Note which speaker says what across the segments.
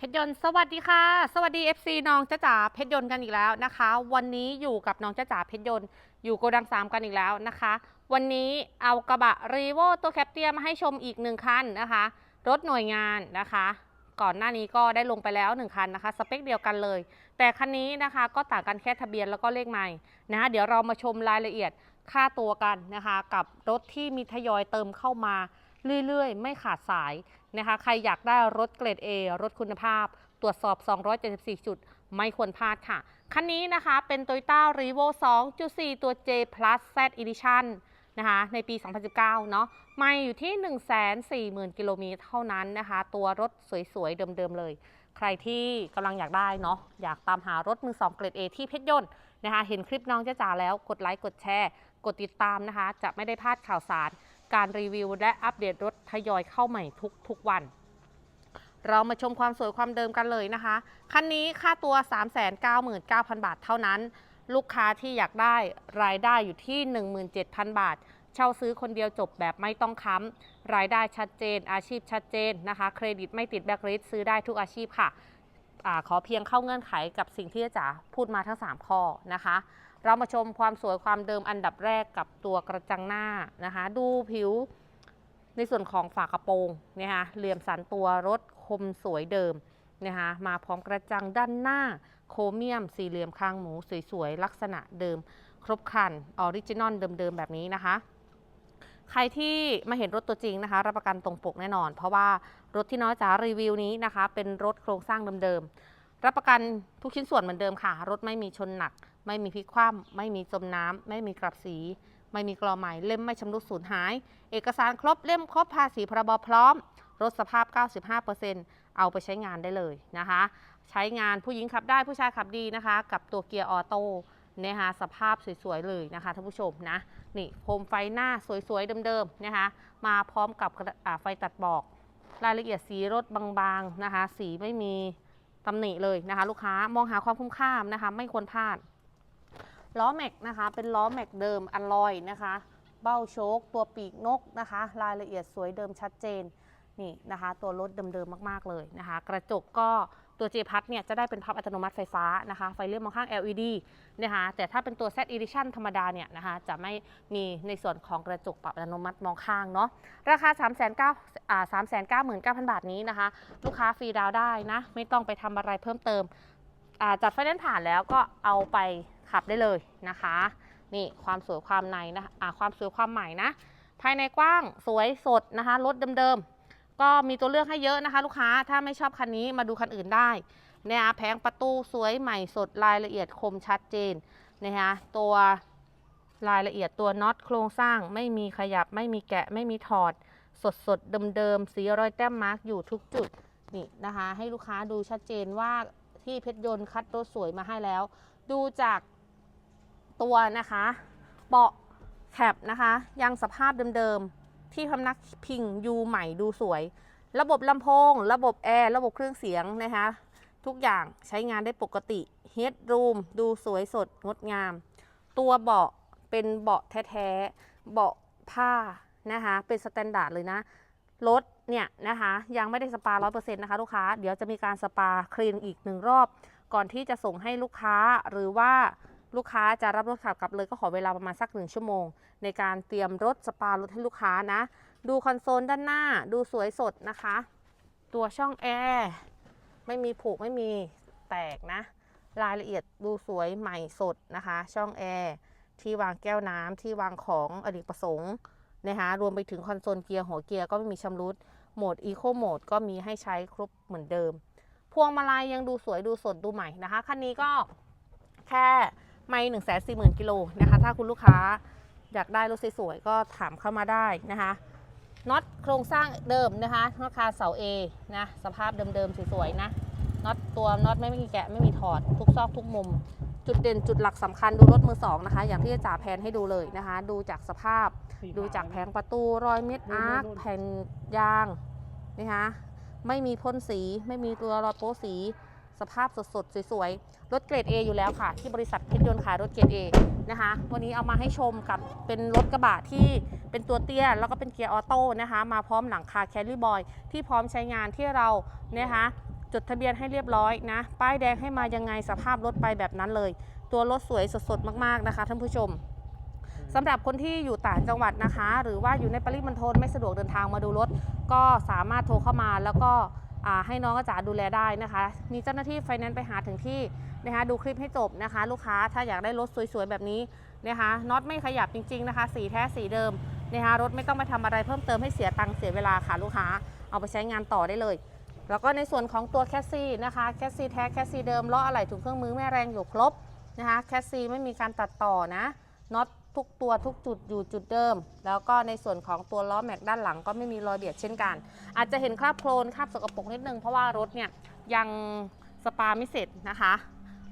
Speaker 1: เพชรยนต์สวัสดีค่ะ สวัสดี FC น้องจ้าจ๋าเพชรยนต์กันอีกแล้วนะคะ วันนี้อยู่กับน้องจ้าจ๋าเพชรยนต์อยู่โกดังสามกันอีกแล้วนะคะ วันนี้เอากระบะรีโวตัวแคปเตียมาให้ชมอีกหนึ่งคันนะคะ รถหน่วยงานนะคะ ก่อนหน้านี้ก็ได้ลงไปแล้วหนึ่งคันนะคะสเปคเดียวกันเลย แต่คันนี้นะคะก็ต่างกันแค่ทะเบียนแล้วก็เลขใหม่นะคะเดี๋ยวเรามาชมรายละเอียดค่าตัวกันนะคะ กับรถที่มีทยอยเติมเข้ามา เรื่อยๆ ไม่ขาดสายนะคะ ใครอยากได้รถเกรด A รถคุณภาพ ตรวจสอบ 274 จุด ไม่ควรพลาดค่ะ คันนี้นะคะเป็น Toyota r e v o 2.4 ตัว J Plus Z Edition นะคะในปี 2019 เนาะไม่อยู่ที่ 140,000 กิโลเมตรเท่านั้นนะคะ ตัวรถสวยๆ เดิมๆ เลย ใครที่กำลังอยากได้เนาะอยากตามหารถมือสองเกรด A ที่เพชรยนต์นะคะ เห็นคลิปน้องจ้าจ๋าแล้วกดไลค์กดแชร์ กดติดตามนะคะ จะไม่ได้พลาดข่าวสาร การรีวิวและอัปเดตรถทยอยเข้าใหม่ทุกๆวัน เรามาชมความสวยความเดิมกันเลยนะคะ คันนี้ค่าตัว 399,000 บาทเท่านั้น ลูกค้าที่อยากได้รายได้อยู่ที่ 17,000 บาท เช่าซื้อคนเดียวจบแบบไม่ต้องค้ำรายได้ชัดเจน อาชีพชัดเจนนะคะ เครดิตไม่ติดแบล็คลิสซื้อได้ทุกอาชีพค่ะอขอเพียงเข้าเงื่อนไขกับสิ่งที่จ๋าพูดมาทั้ง 3 ข้อนะคะ เรามาชมความสวยความเดิมอันดับแรกกับตัวกระจังหน้านะคะ ดูผิวในส่วนของฝากระโปรงนะคะเหลี่ยมสันตัวรถคมสวยเดิมนะคะมาพร้อมกระจังด้านหน้าโครเมียมสี่เหลี่ยมคางหมูสวยๆ ลักษณะเดิม ครบครันออริจินอลเดิมๆ แบบนี้นะคะ ใครที่มาเห็นรถตัวจริงนะคะ รับประกันตรงปกแน่นอน เพราะว่ารถที่น้อยจ๋ารีวิวนี้นะคะ เป็นรถโครงสร้างเดิมๆ รับประกันทุกชิ้นส่วนเหมือนเดิมค่ะ รถไม่มีชนหนัก ไม่มีพลิกคว่ำไม่มีจมน้ำไม่มีกลับสี ไม่มีกรอใหม่เล่มไม่ชำรุดสูญหาย เอกสารครบเล่มครบภาษีพรบพร้อมรถสภาพ 95%เอาไปใช้งานได้เลยนะคะ ใช้งานผู้หญิงขับได้ผู้ชายขับดีนะคะ กับตัวเกียร์ออโต้นะคะสภาพสวยๆเลยนะคะท่านผู้ชมนะนี่โคมไฟหน้าสวยๆเดิมๆนะคะมาพร้อมกับไฟตัดบอก รายละเอียดสีรถบางๆนะคะ สีไม่มีตำหนิเลยนะคะ ลูกค้ามองหาความคุ้มค่านะคะ ไม่ควรพลาด ล้อแม็กนะคะ เป็นล้อแม็กเดิมอลลอยนะคะ เบ้าโชคตัวปีกนกนะคะ รายละเอียดสวยเดิมชัดเจนนี่นะคะ ตัวรถเดิมๆมากๆเลยนะคะ กระจกก็ตัว J พัทเนี่ยจะได้เป็นพับอัตโนมัติไฟฟ้านะคะ ไฟเลี้ยวมองข้าง LED นะคะแต่ถ้าเป็นตัว Z Edition ธรรมดาเนี่ยนะคะจะไม่มีในส่วนของกระจกปรับอัตโนมัติมองข้างเนาะราคา 3 9 0 0 0อ่า3 9 9 0 0 บาทนี้นะคะ ลูกค้าฟรีดาวได้นะ ไม่ต้องไปทำอะไรเพิ่มเติมจัดไฟแนนซ์ผ่านแล้วก็เอาไป ขับได้เลยนะคะ นี่ความสวยความในนะอ่าความสวยความใหม่นะ ภายในกว้างสวยสดนะคะรถเดิมๆ ก็มีตัวเลือกให้เยอะนะคะ ลูกค้าถ้าไม่ชอบคันนี้มาดูคันอื่นได้เนะคะแผงประตูสวยใหม่สดรายละเอียดคมชัดเจนนะคะตัวรายละเอียดตัวน็อตโครงสร้างไม่มีขยับไม่มีแกะไม่มีถอด สดสดเดิมๆสีรอยแต้มมาร์กอยู่ทุกจุดนี่นะคะ ให้ลูกค้าดูชัดเจนว่าที่เพชรยนต์คัดรถสวยมาให้แล้ว ดูจาก ตัวนะคะเบาะแคปนะคะ ยังสภาพเดิมๆ ที่พำนักพิงยูใหม่ดูสวย ระบบลำโพง ระบบแอร์ ระบบเครื่องเสียงนะคะ ทุกอย่างใช้งานได้ปกติเฮดรูมดูสวยสดงดงาม ตัวเบาะเป็นเบาะแท้ๆ เบาะผ้านะคะ เป็นสแตนดาร์ดเลยนะ รถเนี่ยนะคะ ยังไม่ได้สปา 100%นะคะลูกค้า เดี๋ยวจะมีการสปาคลีนอีกหนึ่งรอบ ก่อนที่จะส่งให้ลูกค้าหรือว่า ลูกค้าจะรับรถขับกลับเลยก็ขอเวลาประมาณสักหนึ่งชั่วโมง ในการเตรียมรถสปารถให้ลูกค้านะ ดูคอนโซลด้านหน้า ดูสวยสดนะคะ ตัวช่องแอร์ไม่มีผุไม่มีแตกนะ รายละเอียดดูสวยใหม่สดนะคะ ช่องแอร์ที่วางแก้วน้ำที่วางของอเนกประสงค์นะคะรวมไปถึงคอนโซลเกียร์หัวเกียร์ก็ไม่มีชำรุดโหมดอีโคโหมดก็มีให้ใช้ครบเหมือนเดิม พวงมาลัยยังดูสวยดูสดดูใหม่นะคะคันนี้ก็แค่ ไม่หนึ่งแสนสี่หมื่นกิโลนะคะ ถ้าคุณลูกค้าอยากได้รถสวยๆก็ถามเข้ามาได้นะคะน็อตโครงสร้างเดิมนะคะน็อตคาเสา A นะสภาพเดิมๆสวยๆนะน็อตตัวน็อตไม่มีแกะไม่มีถอดทุกซอกทุกมุม จุดเด่นจุดหลักสำคัญดูรถมือสองนะคะ อย่างที่จ่าแพนให้ดูเลยนะคะ ดูจากสภาพ ดูจากแผงประตูรอยเม็ดอาร์คแผ่นยางนะคะไม่มีพ่นสี ไม่มีตัวรอยโป๊สี สภาพสดๆ สวยๆ รถเกรด A อยู่แล้วค่ะ ที่บริษัทเพชรยนต์ขายรถเกรด A นะคะ วันนี้เอามาให้ชมกับเป็นรถกระบะที่เป็นตัวเตี้ย แล้วก็เป็นเกียร์ออโต้นะคะ มาพร้อมหลังคาแคลรี่บอยที่พร้อมใช้งานที่เรานะคะจดทะเบียนให้เรียบร้อยนะ ป้ายแดงให้มายังไงสภาพรถไปแบบนั้นเลย ตัวรถสวยสดๆ มากๆนะคะท่านผู้ชมสำหรับคนที่อยู่ต่างจังหวัดนะคะ หรือว่าอยู่ในปริมณฑลไม่สะดวกเดินทางมาดูรถ ก็สามารถโทรเข้ามาแล้วก็ ให้น้องอาจารย์ดูแลได้นะคะ มีเจ้าหน้าที่ไฟแนนซ์ไปหาถึงที่นะคะดูคลิปให้จบนะคะ ลูกค้าถ้าอยากได้รถสวยๆแบบนี้นะคะน็อตไม่ขยับจริง ๆนะคะ สีแท้สีเดิมนะคะรถไม่ต้องมาทำอะไรเพิ่มเติมให้เสียตังค์เสียเวลาค่ะลูกค้าเอาไปใช้งานต่อได้เลย แล้วก็ในส่วนของตัวแคสซี่นะคะแคสซี่แท้แคสซี่เดิมล้ออะไหล่ถุงเครื่องมือแม่แรงอยู่ครบนะคะแคสซี่ไม่มีการตัดต่อนะน็อต ทุกตัวทุกจุดอยู่จุดเดิม แล้วก็ในส่วนของตัวล้อแม็กด้านหลังก็ไม่มีรอยเบียดเช่นกัน อาจจะเห็นคราบโคลนคราบสกปรกนิดนึงเพราะว่ารถเนี่ยยังสปาไม่เสร็จนะคะ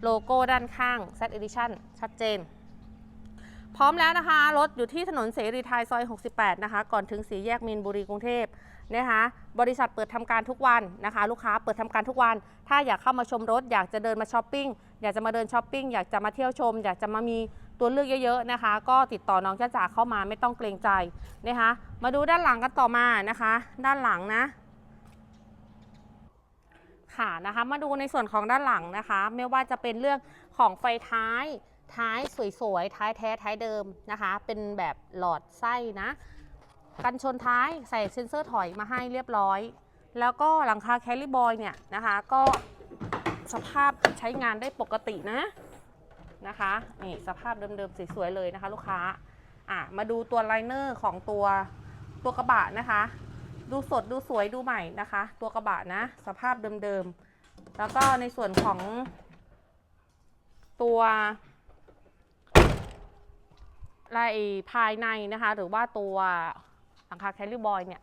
Speaker 1: โลโก้ด้านข้าง Z Edition ชัดเจน พร้อมแล้วนะคะ รถอยู่ที่ถนนเสรีไทยซอย 68 นะคะ ก่อนถึงสีแยกมีนบุรีกรุงเทพนะคะบริษัทเปิดทำการทุกวันนะคะ ลูกค้าเปิดทำการทุกวัน ถ้าอยากเข้ามาชมรถ อยากจะเดินมาช้อปปิ้งอยากจะมาเดินช้อปปิ้งอยากจะมาเที่ยวชม อยากจะมามี ตัวเลือกเยอะๆนะคะ ก็ติดต่อน้องจ้าจ๋าเข้ามาไม่ต้องเกรงใจนะคะ มาดูด้านหลังกันต่อมานะคะ ด้านหลังนะค่ะนะคะมาดูในส่วนของด้านหลังนะคะ ไม่ว่าจะเป็นเรื่องของไฟท้าย ท้ายสวยๆท้ายแท้ท้ายเดิมนะคะ เป็นแบบหลอดไส้นะกันชนท้ายใส่เซ็นเซอร์ถอยมาให้เรียบร้อย แล้วก็หลังคาแคลิบอยเนี่ยนะคะ ก็สภาพใช้งานได้ปกตินะ นะคะนี่สภาพเดิมๆสวยๆเลยนะคะ ลูกค้าอะมาดูตัวไลเนอร์ของตัวตัวกระบะนะคะ ดูสดดูสวยดูใหม่นะคะ ตัวกระบะนะสภาพเดิมๆแล้วก็ในส่วนของ ตัวลายภายในนะคะ หรือว่าตัวหลังคาแคลรี่บอยเนี่ย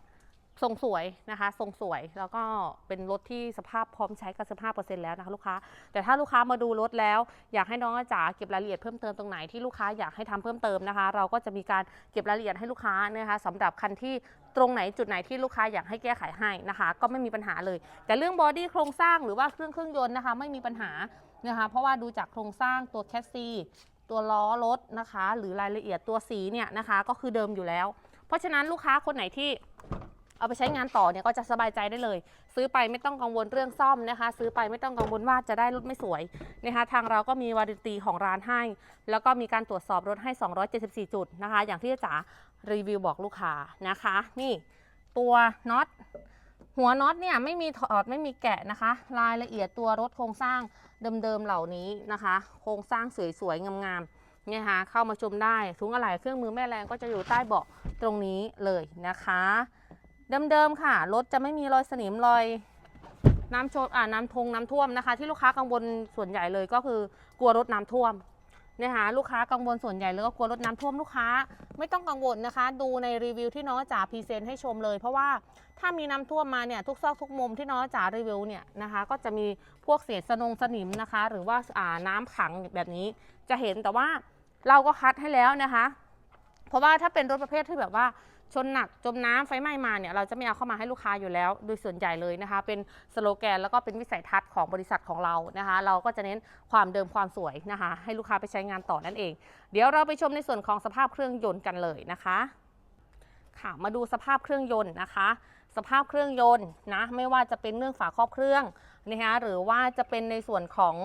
Speaker 1: ทรงสวยนะคะทรงสวยแล้วก็เป็นรถที่สภาพพร้อมใช้กับ15%แล้วนะคะลูกค้า แต่ถ้าลูกค้ามาดูรถแล้ว อยากให้น้องจ๋าเก็บรายละเอียดเพิ่มเติมตรงไหนที่ลูกค้าอยากให้ทำเพิ่มเติมนะคะ เราก็จะมีการเก็บรายละเอียดให้ลูกค้านะคะสำหรับคันที่ตรงไหนจุดไหนที่ลูกค้าอยากให้แก้ไขให้นะคะ ก็ไม่มีปัญหาเลย แต่เรื่องบอดี้โครงสร้างหรือว่าเครื่องเครื่องยนต์นะคะ ไม่มีปัญหานะคะเพราะว่าดูจากโครงสร้างตัวแคสซีตัวล้อรถนะคะ หรือรายละเอียดตัวสีเนี่ยนะคะ ก็คือเดิมอยู่แล้ว เพราะฉะนั้นลูกค้าคนไหนที่ เอาไปใช้งานต่อเนี่ยก็จะสบายใจได้เลย ซื้อไปไม่ต้องกังวลเรื่องซ่อมนะคะ ซื้อไปไม่ต้องกังวลว่าจะได้รถไม่สวยนะคะทางเราก็มีวารันตีของร้านให้ แล้วก็มีการตรวจสอบรถให้ 274 จุดนะคะ อย่างที่จ๋ารีวิวบอกลูกค้านะคะ นี่ตัวน็อตหัวน็อตเนี่ยไม่มีถอดไม่มีแกะนะคะ รายละเอียดตัวรถโครงสร้างเดิมๆเหล่านี้นะคะ โครงสร้างสวยๆงามๆเนี่ยค่ะเข้ามาชมได้ถุงอะไหล่เครื่องมือแม่แรงก็จะอยู่ใต้เบาะตรงนี้เลยนะคะ เดิมๆค่ะ รถจะไม่มีรอยสนิมรอยน้ำโชดอ่าน้ำทงน้ำท่วมนะคะ ที่ลูกค้ากังวลส่วนใหญ่เลยก็คือกลัวรถน้ำท่วมนะคะลูกค้ากังวลส่วนใหญ่เลยก็กลัวรถน้ำท่วมลูกค้า ไม่ต้องกังวลนะคะ ดูในรีวิวที่น้องจ๋าพรีเซนต์ให้ชมเลย เพราะว่าถ้ามีน้ำท่วมมาเนี่ยทุกซอกทุกมุมที่น้องจ๋ารีวิวเนี่ยนะคะ ก็จะมีพวกเศษสนงสนิมนะคะ หรือว่าอ่าน้ำขังแบบนี้จะเห็นแต่ว่าเราก็คัดให้แล้วนะคะ เพราะว่าถ้าเป็นรถประเภทที่แบบว่า ชนหนักจมน้ำไฟไหม้มาเนี่ยเราจะไม่เอาเข้ามาให้ลูกค้าอยู่แล้ว โดยส่วนใหญ่เลยนะคะ เป็นสโลแกนแล้วก็เป็นวิสัยทัศน์ของบริษัทของเรานะคะ เราก็จะเน้นความเดิมความสวยนะคะ ให้ลูกค้าไปใช้งานต่อนั่นเอง เดี๋ยวเราไปชมในส่วนของสภาพเครื่องยนต์กันเลยนะคะค่ะมาดูสภาพเครื่องยนต์นะคะ สภาพเครื่องยนต์นะไม่ว่าจะเป็นเรื่องฝาครอบเครื่องนะคะหรือว่าจะเป็นในส่วนของ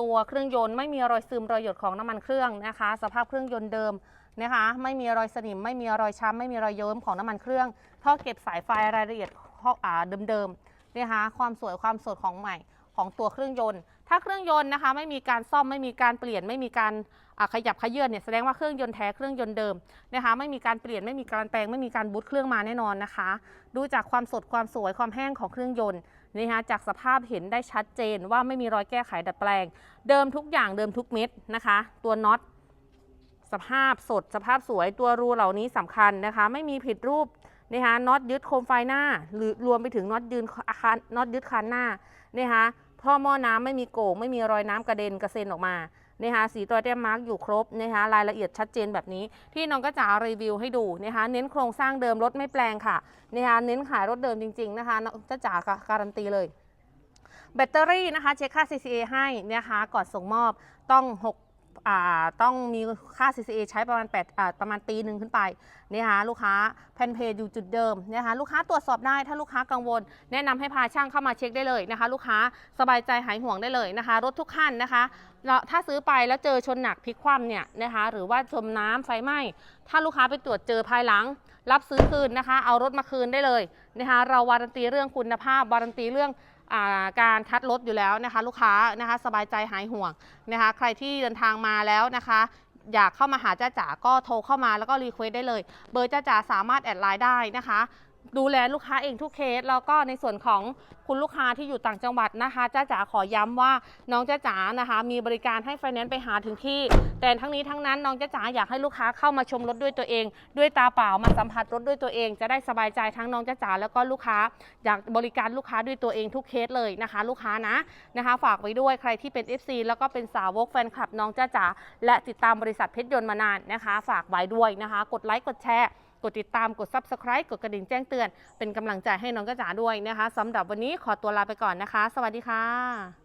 Speaker 1: ตัวเครื่องยนต์ไม่มีรอยซึมรอยหยดของน้ำมันเครื่องนะคะ สภาพเครื่องยนต์เดิม นะคะ ไม่มีรอยสนิม ไม่มีรอยช้ำไม่มีรอยเยิ้มของน้ำมันเครื่อง ท่อเก็บสายไฟรายละเอียดข้ออ่าเดิมๆนะคะความสวยความสดของใหม่ของตัวเครื่องยนต์ ถ้าเครื่องยนต์นะคะ ไม่มีการซ่อมไม่มีการเปลี่ยนไม่มีการขยับขยื่นเนี่ยแสดงว่าเครื่องยนต์แท้เครื่องยนต์เดิมนะคะ ไม่มีการเปลี่ยนไม่มีการแปลงไม่มีการบูตเครื่องมาแน่นอนนะคะ ดูจากความสดความสวยความแห้งของเครื่องยนต์นะคะจากสภาพเห็นได้ชัดเจนว่าไม่มีรอยแก้ไขดัดแปลง เดิมทุกอย่างเดิมทุกเม็ดนะคะ ตัวน็อต สภาพสดสภาพสวยตัวรูเหล่านี้สำคัญนะคะ ไม่มีผิดรูปนะคะน็อตยึดโคมไฟหน้า หรือรวมไปถึงน็อตยืนอาคารน็อตยึดคันหน้านะคะท่อหม้อน้ำไม่มีโก่งไม่มีรอยน้ำกระเด็นกระเซ็นออกมานะคะสีตัวแต้มมาร์กอยู่ครบนะคะรายละเอียดชัดเจนแบบนี้ ที่น้องก็จะรีวิวให้ดูนะคะเน้นโครงสร้างเดิมรถไม่แปลงค่ะนะคะเน้นขายรถเดิมจริง ๆ นะคะน้องจะจ๋าการันตีเลย แบตเตอรี่นะคะเช็คค่า CCA ให้นะคะก่อนส่งมอบต้อง 6 ต้องมีค่า CCA ใช้ประมาณ8อ่าประมาณปีหนึ่งขึ้นไปนี่ค่ะลูกค้าแผ่นเพจอยู่จุดเดิมนะคะลูกค้าตรวจสอบได้ถ้าลูกค้ากังวล แนะนำให้พาช่างเข้ามาเช็คได้เลยนะคะ ลูกค้าสบายใจหายห่วงได้เลยนะคะ รถทุกคันนะคะถ้าซื้อไปแล้วเจอชนหนักพลิกคว่ำเนี่ยนะคะหรือว่าจมน้ำไฟไหม้ถ้าลูกค้าไปตรวจเจอภายหลัง รับซื้อคืนนะคะ เอารถมาคืนได้เลยนะคะเราวารันตีเรื่องคุณภาพวารันตีเรื่อง การทัดรถอยู่แล้วนะคะ ลูกค้านะคะสบายใจหายห่วงนะคะ ใครที่เดินทางมาแล้วนะคะอยากเข้ามาหาจ้าจ๋าก็โทรเข้ามาแล้วก็รีเควสได้เลย เบอร์จ้าจ๋าสามารถแอดไลน์ได้นะคะ ดูแลลูกค้าเองทุกเคส แล้วก็ในส่วนของคุณลูกค้าที่อยู่ต่างจังหวัดนะคะจ้าจ๋าขอย้ำว่าน้องจ้าจ๋านะคะ มีบริการให้ไฟแนนซ์ไปหาถึงที่ แต่ทั้งนี้ทั้งนั้นน้องจ้าจ๋าอยากให้ลูกค้าเข้ามาชมรถด้วยตัวเอง ด้วยตาเปล่ามาสัมผัสรถด้วยตัวเอง จะได้สบายใจทั้งน้องจ้าจ๋าแล้วก็ลูกค้าอยากบริการลูกค้าด้วยตัวเองทุกเคสเลยนะคะ ลูกค้านะนะคะ ฝากไว้ด้วยใครที่เป็น FC แล้วก็เป็นสาวกแฟนคลับน้องจ้าจ๋าและติดตามบริษัทเพชรยนต์มานานนะคะ ฝากไว้ด้วยนะคะ กดไลค์กดแชร์ กดติดตามกด Subscribe กดกระดิ่งแจ้งเตือน เป็นกำลังใจให้น้องกระจ๋าด้วยนะคะสำหรับวันนี้ขอตัวลาไปก่อนนะคะ สวัสดีค่ะ